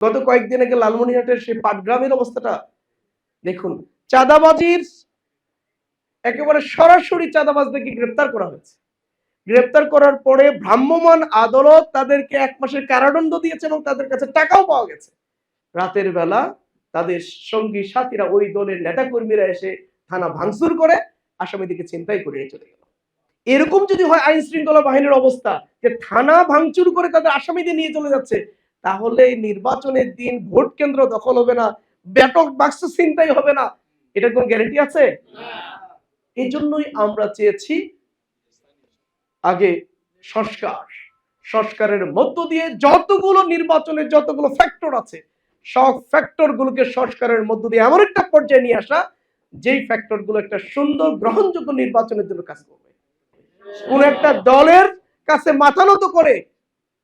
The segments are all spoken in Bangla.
গত কয়েকদিন আগে লালমনিরহাটের সেই পাটগ্রামের অবস্থাটা দেখুন। চাঁদাবাজির একেবারে সরাসরি চাঁদাবাজদেরকে গ্রেপ্তার করা হয়েছে। গ্রেপ্তার করার পরে ভ্রাম্যমাণ আদালত তাদেরকে এক মাসের কারাদণ্ড দিয়েছে এবং তাদের কাছে টাকাও পাওয়া গেছে। রাতের বেলা তাদের সঙ্গী সাথীরা ওই দলের নেতাকর্মীরা এসে থানা ভাঙচুর করে আসামিদিকে চিন্তাই করে চলে গেল। এরকম যদি হয় আইন শৃঙ্খলা বাহিনীর অবস্থা যে থানা ভাঙচুর করে তাদের আসামিদের নিয়ে চলে যাচ্ছে তাহলে নির্বাচনের দিন ভোট কেন্দ্র দখল হবে না ব্যাটক বাক্স চিন্তাই হবে না। এটার কোন গ্যারেন্টি আছে? এই জন্যই আমরা চেয়েছি আগে সংস্কার। সংস্কারের মধ্য দিয়ে যতগুলো নির্বাচনের যতগুলো ফ্যাক্টর আছে, সব ফ্যাক্টর গুলোকে সংস্কারের মধ্য দিয়ে এমন একটা পর্যায়ে নিয়ে আসা, যেই ফ্যাক্টরগুলো একটা সুন্দর গ্রহণযোগ্য নির্বাচনের জন্য কাজ করবে। কোন একটা দলের কাছে মাথা নত করে,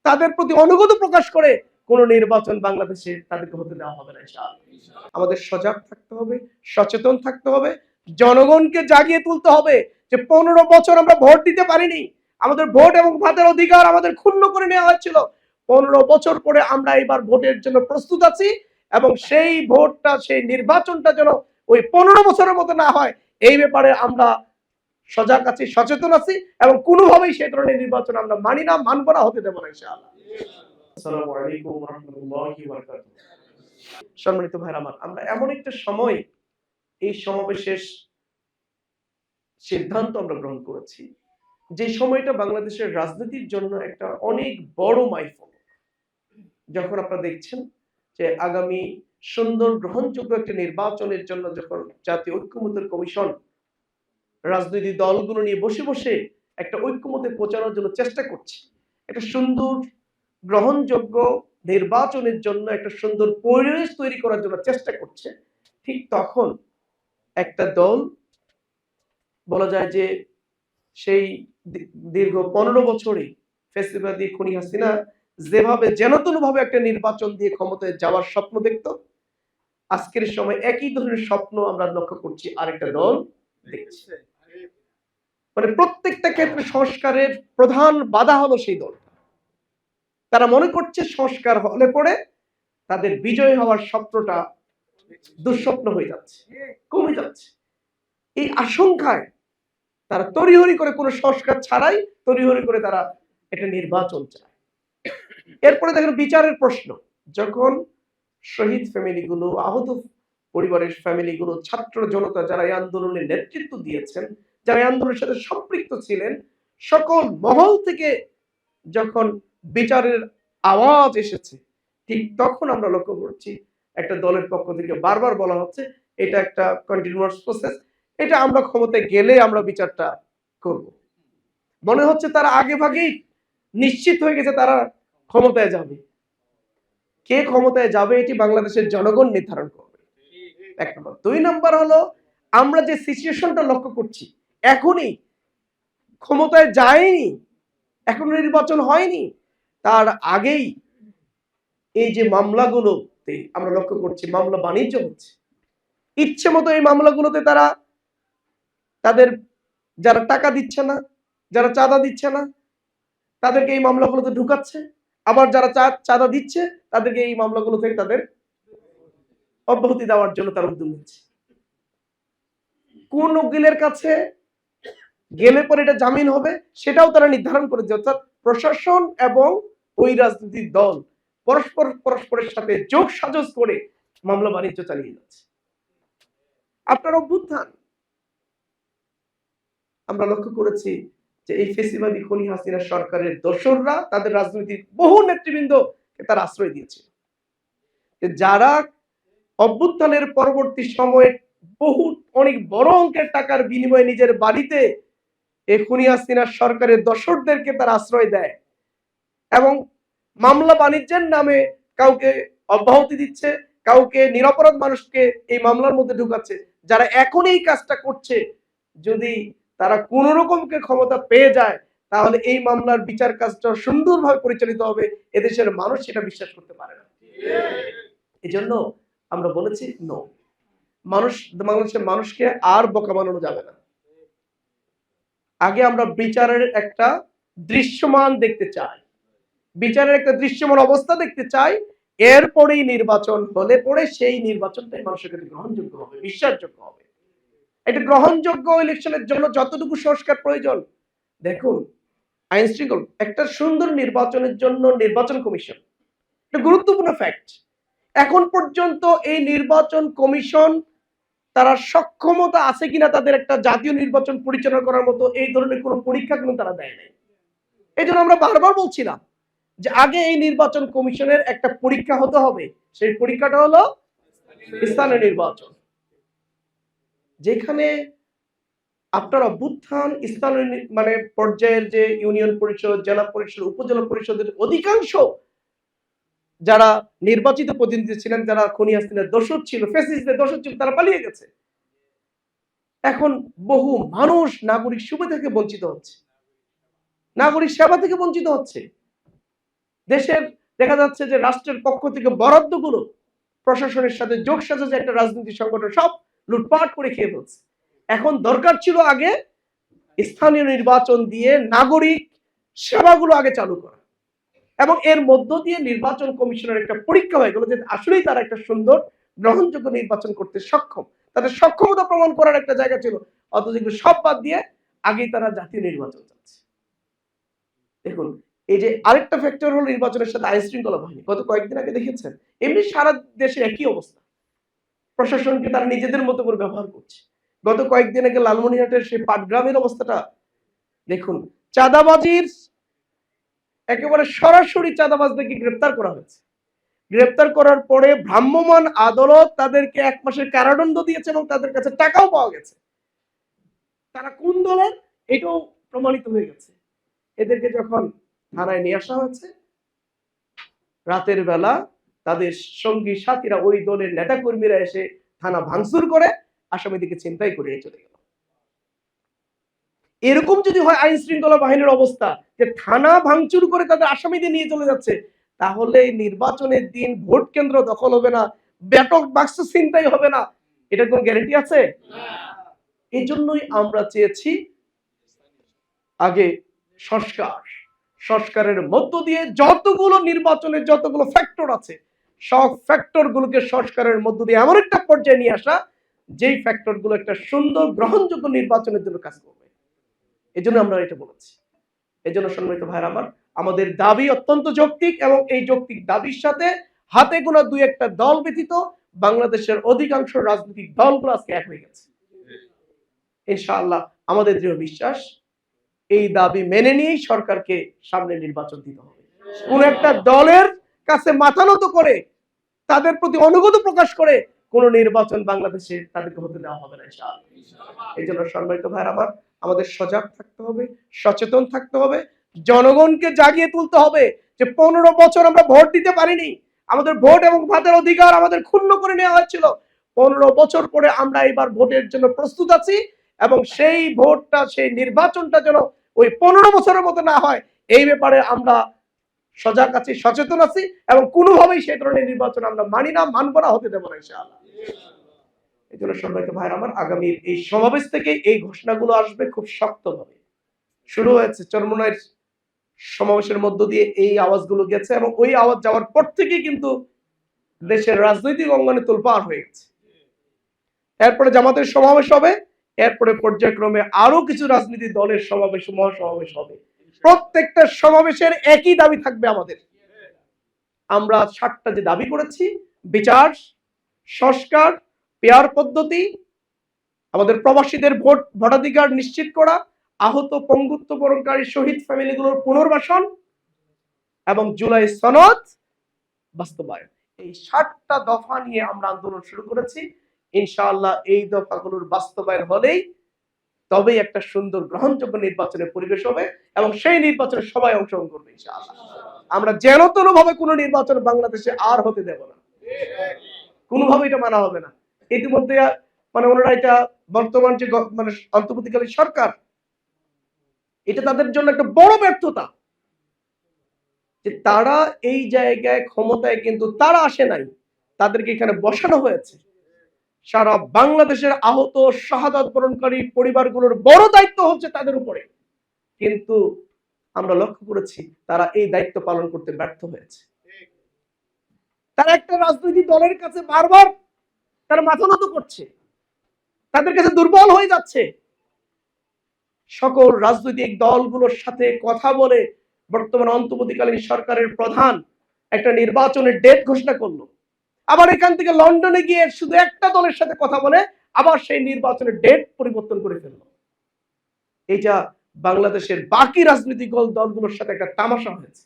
তাদের প্রতি অনুগত প্রকাশ করে কোন নির্বাচন বাংলাদেশে তাদেরকে হতে দেওয়া হবে না আমাদের সজাগ থাকতে হবে, সচেতন থাকতে হবে, জনগণকে জাগিয়ে তুলতে হবে যে পনেরো বছর আমরা ভোট দিতে পারিনি। আমাদের ভোট এবং ভাতের অধিকার আমাদের ক্ষুণ্ণ করে নেওয়া হয়েছিল। পনেরো বছর পরে আমরা এবার ভোটের জন্য প্রস্তুত আছি এবং সেই ভোটটা, সেই নির্বাচনটা যেন ওই পনেরো বছরের মতো না হয়, এই ব্যাপারে আমরা সজাগ আছি, সচেতন আছি এবং কোনোভাবেই সেই ধরনের নির্বাচন আমরা মানি না, মানব না, হতে দেবো না, ইনশাআল্লাহ। আসসালামু আলাইকুম বারাকাতুহু। সম্মানিত ভাইরা আমার, আমরা এমন একটা সময় এই সমাবেশের সিদ্ধান্ত আমরা গ্রহণ করেছি, যে সময়টা বাংলাদেশের রাজনীতির জন্য একটা অনেক বড় মাইলফলক। যখন আপনারা দেখছেন যে আগামী সুন্দর গ্রহণযোগ্য একটা নির্বাচনের জন্য যখন জাতীয় ঐক্যমতের কমিশন রাজনৈতিক দলগুলো নিয়ে বসে বসে একটা ঐক্যমতে পৌঁছানোর জন্য চেষ্টা করছে, একটা সুন্দর গ্রহণযোগ্য নির্বাচনের জন্য একটা সুন্দর পরিবেশ তৈরি করার জন্য চেষ্টা করছে। ঠিক তখন একটা দল, বলা যায় যে সেই দীর্ঘ পনেরো বছরে ফেসিবাদী খুনি হাসিনা যেভাবে যেনতন ভাবে একটা নির্বাচন দিয়ে ক্ষমতায় যাওয়ার স্বপ্ন দেখতো, আজকের সময় একই ধরনের স্বপ্ন আমরা লক্ষ্য করছি আরেকটা দল দেখছে। মানে প্রত্যেকটা ক্ষেত্রে সংস্কারের প্রধান বাধা হলো সেই দল। তারা মনে করছে সংস্কার হলে পরে তাদের বিজয় হওয়ার স্বপ্নটা দুঃস্বপ্ন হয়ে যাচ্ছে, কমে যাচ্ছে। এই আশঙ্কায় তারা তড়িহড়ি করে কোনো সংস্কার ছাড়াই তড়িহড়ি করে তারা একটা নির্বাচন চায়। এরপরে দেখেন বিচারের প্রশ্ন, যখন শহীদ ফ্যামিলিগুলো, আহত পরিবারের ফ্যামিলিগুলো, ছাত্র জনতা যারা এই আন্দোলনের নেতৃত্ব দিয়েছেন, যারা এই আন্দোলনের সাথে সম্পৃক্ত ছিলেন, সকল মহল থেকে যখন বিচারের আওয়াজ এসেছে। ঠিক তখন আমরা লক্ষ্য করছি, একটা দলের পক্ষ থেকে বারবার বলা হচ্ছে, এটা একটা কন্টিনিউয়াস প্রসেস এটা আমরা ক্ষমতায় গেলে আমরা বিচারটা করব। মনে হচ্ছে তারা আগে ভাগেই নিশ্চিত হয়ে গেছে তারা ক্ষমতায় যাবে। কে ক্ষমতায় যাবে এটি বাংলাদেশের জনগণ নির্ধারণ করবে। এক নম্বর। দুই নম্বর হলো, আমরা যে সিচুয়েশনটা লক্ষ্য করছি, এখনই ক্ষমতায় যায়নি এখনও নির্বাচন হয়নি তার আগেই এই যে মামলাগুলোতে আমরা লক্ষ্য করছি, মামলা বাণিজ্য হচ্ছে। ইচ্ছে মতো এই মামলাগুলোতে তারা তাদের যারা টাকা দিচ্ছে না, যারা চাঁদা দিচ্ছে না, তাদেরকে এই মামলাগুলোতে ঢুকাচ্ছে। আবার যারা চাঁদা দিচ্ছে, তাদেরকে এই মামলাগুলো থেকে তাদের অব্যাহতি দেওয়ার জন্য তারা উদ্যোগ নিচ্ছে। কোন উকিলের কাছে গেলে পরে এটা জামিন হবে, সেটাও তারা নির্ধারণ করেছে। অর্থাৎ প্রশাসন এবং ওই রাজনৈতিক দল পরস্পর, পরস্পরের সাথে যোগ সাজস করে মামলা বাণিজ্য চালিয়ে যাচ্ছে। আপনার অভ্যুত্থান। আমরা লক্ষ্য করেছি যে এই ফেসিবাদী খনি হাসিনা সরকারের দোসররা তাদের রাজনৈতিক বহু নেতৃবৃন্দ তার আশ্রয় দিয়েছে। যারা অভ্যুত্থানের পরবর্তী সময়ে বহু, অনেক বড় অঙ্কের টাকার বিনিময়ে নিজের বাড়িতে এই খুনি সরকারের দর্শকদেরকে তার আশ্রয় দেয় এবং মামলা বাণিজ্যের নামে কাউকে অব্যাহতি দিচ্ছে, কাউকে নিরপরাধ মানুষকে এই মামলার মধ্যে ঢুকাচ্ছে। যারা এখন এই কাজটা করছে, যদি তারা কোন রকমকে ক্ষমতা পেয়ে যায়, তাহলে এই মামলার বিচার কাজটা সুন্দরভাবে পরিচালিত হবে, এদেশের মানুষ সেটা বিশ্বাস করতে পারে না। এই জন্য আমরা বলেছি নো মানুষ, বাংলাদেশের মানুষকে আর বোকা বানানো যাবে না। আগে আমরা বিচারের একটা দৃশ্যমান দেখতে চাই। বিচারের একটা দৃশ্যমান অবস্থা দেখতে চাই। এরপরেই নির্বাচন হলে পরে সেই নির্বাচনটাই মানুষের কাছে গ্রহণযোগ্য হবে, বিশ্বাসযোগ্য হবে। এটা গ্রহণযোগ্য ইলেকশনের জন্য যতটুকু সংস্কার প্রয়োজন। দেখুন আইন শৃঙ্খল একটা সুন্দর নির্বাচনের জন্য নির্বাচন কমিশন। একটা গুরুত্বপূর্ণ ফ্যাক্ট এখন পর্যন্ত এই নির্বাচন কমিশন তারা সক্ষমতা আছে কিনা তাদের একটা জাতীয় নির্বাচন পরিচালনা করার মতো এই ধরনের কোনো পরীক্ষা কিন্তু তারা দেয় নাই। এই জন্য আমরা বারবার বলছিলাম যে আগে এই নির্বাচন কমিশনের একটা পরীক্ষা হতে হবে। সেই পরীক্ষাটা হলো স্থানীয় নির্বাচন। যেখানে আপনার অভ্যুত্থান স্থানীয় মানে পর্যায়ের যে ইউনিয়ন পরিষদ, জেলা পরিষদ, উপজেলা পরিষদের অধিকাংশ যারা নির্বাচিত প্রতিনিধি ছিলেন, যারা খনি হাসিনের ছিল ফেসিসদের দোষক ছিল, তারা পালিয়ে গেছে। এখন বহু মানুষ নাগরিক সুবিধা থেকে বঞ্চিত হচ্ছে। নাগরিক সেবা থেকে বঞ্চিত হচ্ছে। দেশের দেখা যাচ্ছে যে রাষ্ট্রের পক্ষ থেকে বরাদ্দগুলো প্রশাসনের সাথে যোগ সাজা একটা রাজনৈতিক সংগঠন, সব লুটপাট করে খেয়ে ফেলছে। এখন দরকার ছিল আগে স্থানীয় নির্বাচন দিয়ে নাগরিক সেবাগুলো আগে চালু করা। এবং এর মধ্য দিয়ে নির্বাচন কমিশনের একটা পরীক্ষা হয়ে গেল যে আসলেই তারা একটা সুন্দর, গ্রহণযোগ্য নির্বাচন করতে সক্ষম। তাদের সক্ষমতা প্রমাণ করার একটা জায়গা ছিল। অথচ সব বাদ দিয়ে আগেই তারা জাতীয় নির্বাচন চাচ্ছে। দেখুন, এই যে আরেকটা ফ্যাক্টর হলো নির্বাচনের সাথে আইন শৃঙ্খলা বাহিনী। গত কয়েকদিন আগে দেখেছেন, এমনি সারা দেশে একই অবস্থা। প্রশাসনকে তারা নিজেদের মতো করে ব্যবহার করছে। গত কয়েকদিন আগে লালমনিরহাটের সেই পাটগ্রামের অবস্থাটা, দেখুন, চাঁদাবাজির একেবারে সরাসরি চাঁদাবাজদেরকে গ্রেপ্তার করা হয়েছে। গ্রেপ্তার করার পরে ভ্রাম্যমান আদালত তাদেরকে এক মাসের কারাদণ্ড দিয়েছে এবং তাদের কাছে টাকাও পাওয়া গেছে। তারা কোন দলের? এটাও প্রমাণিত হয়ে গেছে। এদেরকে যখন থানায় নিয়ে আসা হয়েছে, রাতের বেলা তাদের সঙ্গী সাথীরা ওই দলের নেতাকর্মীরা এসে থানা ভাঙচুর করে আসামিদিকে চিন্তাই করে নিয়ে চলে গেল এরকম যদি হয় আইন শৃঙ্খলা বাহিনীর অবস্থা যে থানা ভাঙচুর করে তাদের আসামিদের নিয়ে চলে যাচ্ছে তাহলে নির্বাচনের দিন ভোট কেন্দ্র দখল হবে না ব্যাটক বাক্স চিন্তাই হবে না। এটার কোন গ্যারেন্টি আছে? এই জন্যই আমরা চেয়েছি আগে সংস্কার। সংস্কারের মধ্য দিয়ে যতগুলো নির্বাচনের যতগুলো ফ্যাক্টর আছে সব ফ্যাক্টর গুলোকে সংস্কারের মধ্য দিয়ে এমন একটা পর্যায়ে নিয়ে আসা যেই ফ্যাক্টরগুলো একটা সুন্দর গ্রহণযোগ্য নির্বাচনের জন্য কাজ করবে। এই জন্য আমরা এটা বলেছি। এই জন্য সম্মানিত ভাইয়ের আমার, আমাদের দাবি অত্যন্ত যৌক্তিক এবং এই যৌক্তিক দাবির সাথে হাতে গোনা দুই একটা দল ব্যতীত বাংলাদেশের অধিকাংশ রাজনৈতিক দলগুলো আজকে এক হয়ে গেছে। ইনশাআল্লাহ আমাদের দৃঢ় বিশ্বাস, এই দাবি মেনে নিয়েই সরকারকে সামনে নির্বাচন দিতে হবে। কোন একটা দলের কাছে মাথা নত করে তাদের প্রতি অনুগত প্রকাশ করে কোন নির্বাচন বাংলাদেশে তাদেরকে হতে দেওয়া হবে না এই জন্য সম্মানিত ভাইয়ের আমার আমাদের সজাগ থাকতে হবে সচেতন থাকতে হবে জনগণকে জাগিয়ে তুলতে হবে যে পনেরো বছর আমরা ভোট দিতে পারিনি। আমাদের ভোট এবং ভাতের অধিকার আমাদের ক্ষুণ্ণ করে নেওয়া হয়েছিল। পনেরো বছর পরে আমরা এবার ভোটের জন্য প্রস্তুত আছি এবং সেই ভোটটা সেই নির্বাচনটা যেন ওই পনেরো বছরের মতো না হয় এই ব্যাপারে আমরা সজাগ আছি, সচেতন আছি এবং কোনোভাবেই সেই ধরনের নির্বাচন আমরা মানি না, মানব না, হতে দেবো না, ইনশাআল্লাহ। এই জন্য সম্মানিত ভাইয়ের আমার আগামী এই সমাবেশ থেকে এই ঘোষণাগুলো আসবে খুব শক্তভাবে। শুরু হয়েছে চরমনায়ের সমাবেশের মধ্য দিয়ে এই আওয়াজগুলো গেছে এবং ওই আওয়াজ যাওয়ার পর থেকেই কিন্তু দেশের রাজনৈতিক অঙ্গনে তোলপাড় হয়ে গেছে। এরপরে জামাতের সমাবেশ হবে, এরপরে পর্যায়ক্রমে আরও কিছু রাজনীতি দলের সমাবেশ, মহাসমাবেশ হবে। প্রত্যেকটা সমাবেশের একই দাবি থাকবে আমাদের। আমরা সাতটা যে দাবি করেছি, বিচার, সংস্কার, পেয়ার পদ্ধতি, আমাদের প্রবাসীদের ভোট ভোটাধিকার নিশ্চিত করা, আহত পঙ্গুত্ব বরণকারী শহীদ ফ্যামিলিগুলোর পুনর্বাসন এবং জুলাই সনদ বাস্তবায়ন। এই ষাটটা দফা নিয়ে আমরা আন্দোলন শুরু করেছি। ইনশাআল্লাহ এই দফাগুলোর বাস্তবায়ন হলেই তবেই একটা সুন্দর গ্রহণযোগ্য নির্বাচনের পরিবেশ হবে এবং সেই নির্বাচনে সবাই অংশগ্রহণ করবে আমরা যেন তেন ভাবে কোনো নির্বাচন বাংলাদেশে আর হতে দেব না। কোনোভাবে এটা মানা হবে না। ইতিমধ্যে মানে ওনারা এটা বর্তমান যে মানে অন্তর্বর্তীকালীন সরকার, এটা তাদের জন্য একটা বড় ব্যর্থতা। যে তারা এই জায়গায় ক্ষমতায় কিন্তু তারা আসে নাই, তাদেরকে এখানে বসানো হয়েছে। সারা বাংলাদেশের আহত শাহাদাত বরণকারী পরিবারগুলোর বড় দায়িত্ব হচ্ছে তাদের উপরে। কিন্তু আমরা লক্ষ্য করেছি, তারা এই দায়িত্ব পালন করতে ব্যর্থ হয়েছে। তারা একটা রাজনৈতিক দলের কাছে বারবার তারা মাথা নত করছে। তাদের কাছে দুর্বল হয়ে যাচ্ছে। সকল রাজনৈতিক দলগুলোর সাথে কথা বলে বর্তমান অন্তর্বর্তীকালীন সরকারের প্রধান একটা নির্বাচনের ডেট ঘোষণা করল। আবার এখান থেকে লন্ডনে গিয়ে শুধু একটা দলের সাথে কথা বলে আবার সেই নির্বাচনের ডেট পরিবর্তন করে ফেলল। এইটা বাংলাদেশের বাকি রাজনৈতিক দল দলগুলোর সাথে একটা তামাশা হয়েছে।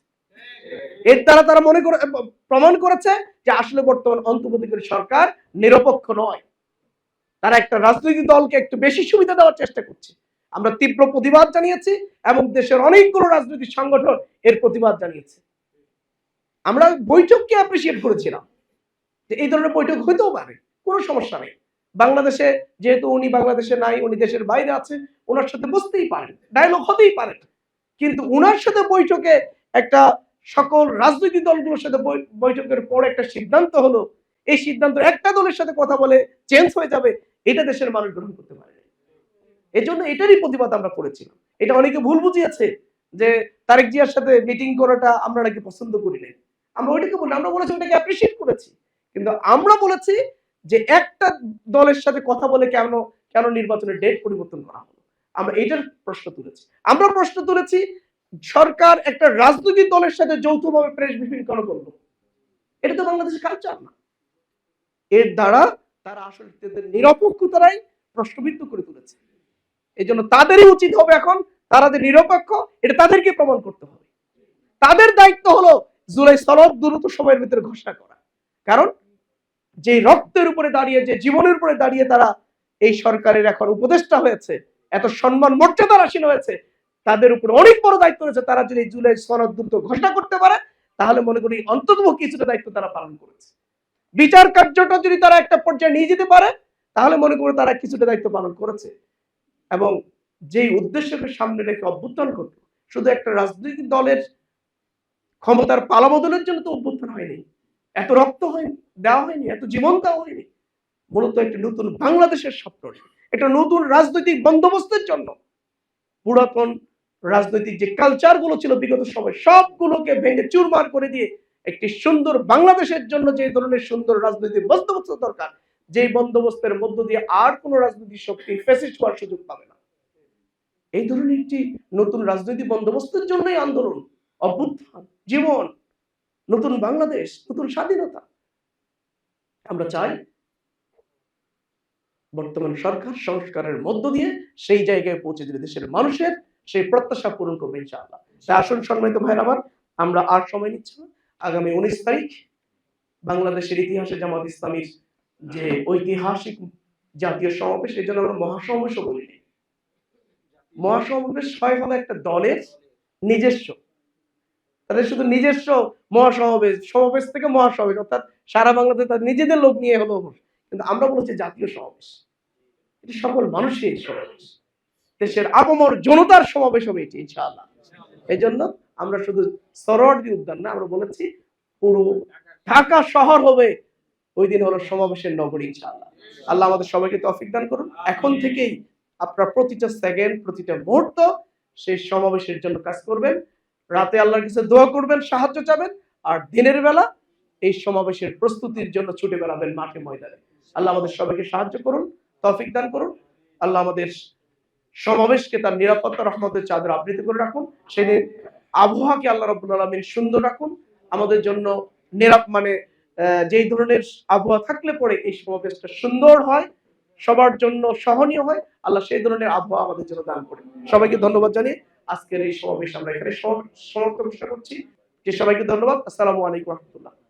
এর দ্বারা তারা মনে করে প্রমাণ করেছে যে আসলে বর্তমান অন্তর্বর্তীকালীন সরকার নিরপেক্ষ নয়। তারা একটা রাজনৈতিক দলকে একটু বেশি সুবিধা দেওয়ার চেষ্টা করছে। আমরা তীব্র প্রতিবাদ জানিয়েছি এবং দেশের অনেকগুলো রাজনৈতিক সংগঠন এর প্রতিবাদ জানিয়েছে। আমরা বৈঠককে অ্যাপ্রিসিয়েট করেছিলাম। যে এই ধরনের বৈঠক হইতেও পারে, কোনো সমস্যা নেই। বাংলাদেশে যেহেতু উনি বাংলাদেশে নাই, উনি দেশের বাইরে আছে, ওনার সাথে বসতেই পারেন ডায়লগ হতেই পারেন কিন্তু উনার সাথে বৈঠকে একটা সকল রাজনৈতিক দলগুলোর সাথে বৈঠকের পর একটা সিদ্ধান্ত হলো, এই সিদ্ধান্ত একটা দলের সাথে কথা বলে চেঞ্জ হয়ে যাবে, এটা দেশের মানুষ গ্রহণ করতে পারে। এই জন্য এটারই প্রতিবাদ আমরা করেছিলাম। এটা অনেকে ভুল বুঝিয়েছে যে তারেক জিয়ার সাথে মিটিং করাটা আমরা নাকি পছন্দ করি নাই। আমরা ওইটাকে বলি, আমরা বলেছি ওটাকে অ্যাপ্রিসিয়েট করেছি। কিন্তু আমরা বলেছি যে একটা দলের সাথে কথা বলে কেন কেন নির্বাচনের ডেট পরিবর্তন করা হলো? আমরা এটার প্রশ্ন তুলেছি। আমরা প্রশ্ন তুলেছি, সরকার একটা রাজনৈতিক দলের সাথে যৌথভাবে প্রেস ব্রিফিং কেন করল? এটা তো বাংলাদেশের কালচার না। এর দ্বারা তারা আসলে তাদের নিরপেক্ষতারাই প্রশ্নবিদ্ধ করে তুলেছে। এই জন্য তাদেরই উচিত হবে এখন তারা যে নিরপেক্ষ, এটা তাদেরকে প্রমাণ করতে হবে। তাদের দায়িত্ব হলো জুলাই সনদ দ্রুত সময়ের ভিতরে ঘোষণা করা। কারণ যে রক্তের উপরে দাঁড়িয়ে, যে জীবনের উপরে দাঁড়িয়ে তারা এই সরকারের এখন উপদেষ্টা হয়েছে, এত সম্মান মর্যাদার আসীন হয়েছে, তাদের উপর অনেক বড় দায়িত্ব রয়েছে, তারা যদি জুলাই সনদ দ্রুত ঘোষণা করতে পারে, তাহলে মনে করি অন্তত কিছুটা দায়িত্ব তারা পালন করেছে। বিচার কার্যটা যদি তারা একটা পর্যায়ে নিয়ে যেতে পারে, তাহলে মনে করি তারা কিছুটা দায়িত্ব পালন করেছে। এবং যেই উদ্দেশ্যকে সামনে রেখে অভ্যুত্থান করত শুধু একটা রাজনৈতিক দলের ক্ষমতার পালাবদলের জন্য তো অভ্যুত্থান হয়নি এত রক্ত হয়নি দেওয়া হয়নি, এত জীবন দেওয়া হয়নি। মূলত একটা নতুন বাংলাদেশের স্বপ্ন একটা নতুন রাজনৈতিক বন্দোবস্তের জন্য। পুরাতন রাজনৈতিক যে কালচারগুলো ছিল বিগত সময়, সবগুলোকে ভেঙে চুরমার করে দিয়ে একটি সুন্দর বাংলাদেশের জন্য যে ধরনের সুন্দর রাজনৈতিক বন্দোবস্ত দরকার যে বন্দোবস্তের মধ্য দিয়ে আর কোন রাজনৈতিক শক্তি ফেসিস্ট হওয়ার সুযোগ পাবে না। এই ধরনের একটি নতুন রাজনৈতিক বন্দোবস্তের জন্যই আন্দোলন, অভ্যুত্থান, জীবন নতুন বাংলাদেশ নতুন স্বাধীনতা। আমরা চাই বর্তমান সরকার সংস্কারের মধ্য দিয়ে সেই জায়গায় পৌঁছে দিলে দেশের মানুষের সেই প্রত্যাশা পূরণ করবে ইনশাআল্লাহ। তাই আসুন সম্মানিত ভাইয়ের আমার আমরা আর সময় নিচ্ছি না। আগামী উনিশ তারিখ বাংলাদেশের ইতিহাসে জামাত ইসলামীর যে ঐতিহাসিক জাতীয় সমাবেশ এই জন্য আমরা মহাসমাবেশও বলিনি। মহাসমাবেশ হয় হলো একটা দলের নিজস্ব তাদের শুধু নিজস্ব মহাসমাবেশ, সমাবেশ থেকে মহাসমাবেশ, অর্থাৎ সারা বাংলাদেশ তার নিজেদের লোক নিয়ে হলো কিন্তু আমরা বলেছি জাতীয় সমাবেশ। এটি সকল মানুষের সমাবেশ। দেশের আপমর জনতার সমাবেশ হবে এটি, ইনশাআল্লাহ। এই জন্য আমরা শুধু সরোয়ার্দি উদ্যান না, আমরা বলেছি পুরো ঢাকা শহর হবে। ওই দিন হলো সমাবেশের নগরী, ইনশাআল্লাহ। আল্লাহ আমাদের সবাইকে তৌফিক দান করুন। এখন থেকেই আপনার প্রতিটা সেকেন্ড, প্রতিটা মুহূর্ত সেই সমাবেশের জন্য কাজ করবেন। রাতে আল্লাহর কাছে দোয়া করবেন, সাহায্য চাবেন, আর দিনের বেলা এই সমাবেশের প্রস্তুতির জন্য ছুটে বেড়াবেন মাঠে ময়দানে। আল্লাহ আমাদের সবাইকে সাহায্য করুন, তফিক দান করুন। আল্লাহ আমাদের সমাবেশকে তার নিরাপত্তা, রহমতের চাদর আবৃত করে রাখুন। সেদিন আবহাওয়াকে আল্লাহ রব্বুল আলমীর সুন্দর রাখুন। আমাদের জন্য নিরাপ মানে যেই ধরনের আবহাওয়া থাকলে পরে এই সমাবেশটা সুন্দর হয়, সবার জন্য সহনীয় হয়। আল্লাহ সেই ধরনের আবহাওয়া আমাদের জন্য দান করে সবাইকে ধন্যবাদ জানিয়ে আজকের এই সমাবেশ আমরা এখানে সম- সমাপ্ত করছি। যে সবাইকে ধন্যবাদ। আসসালামু আলাইকুম রহমতুল্লাহ।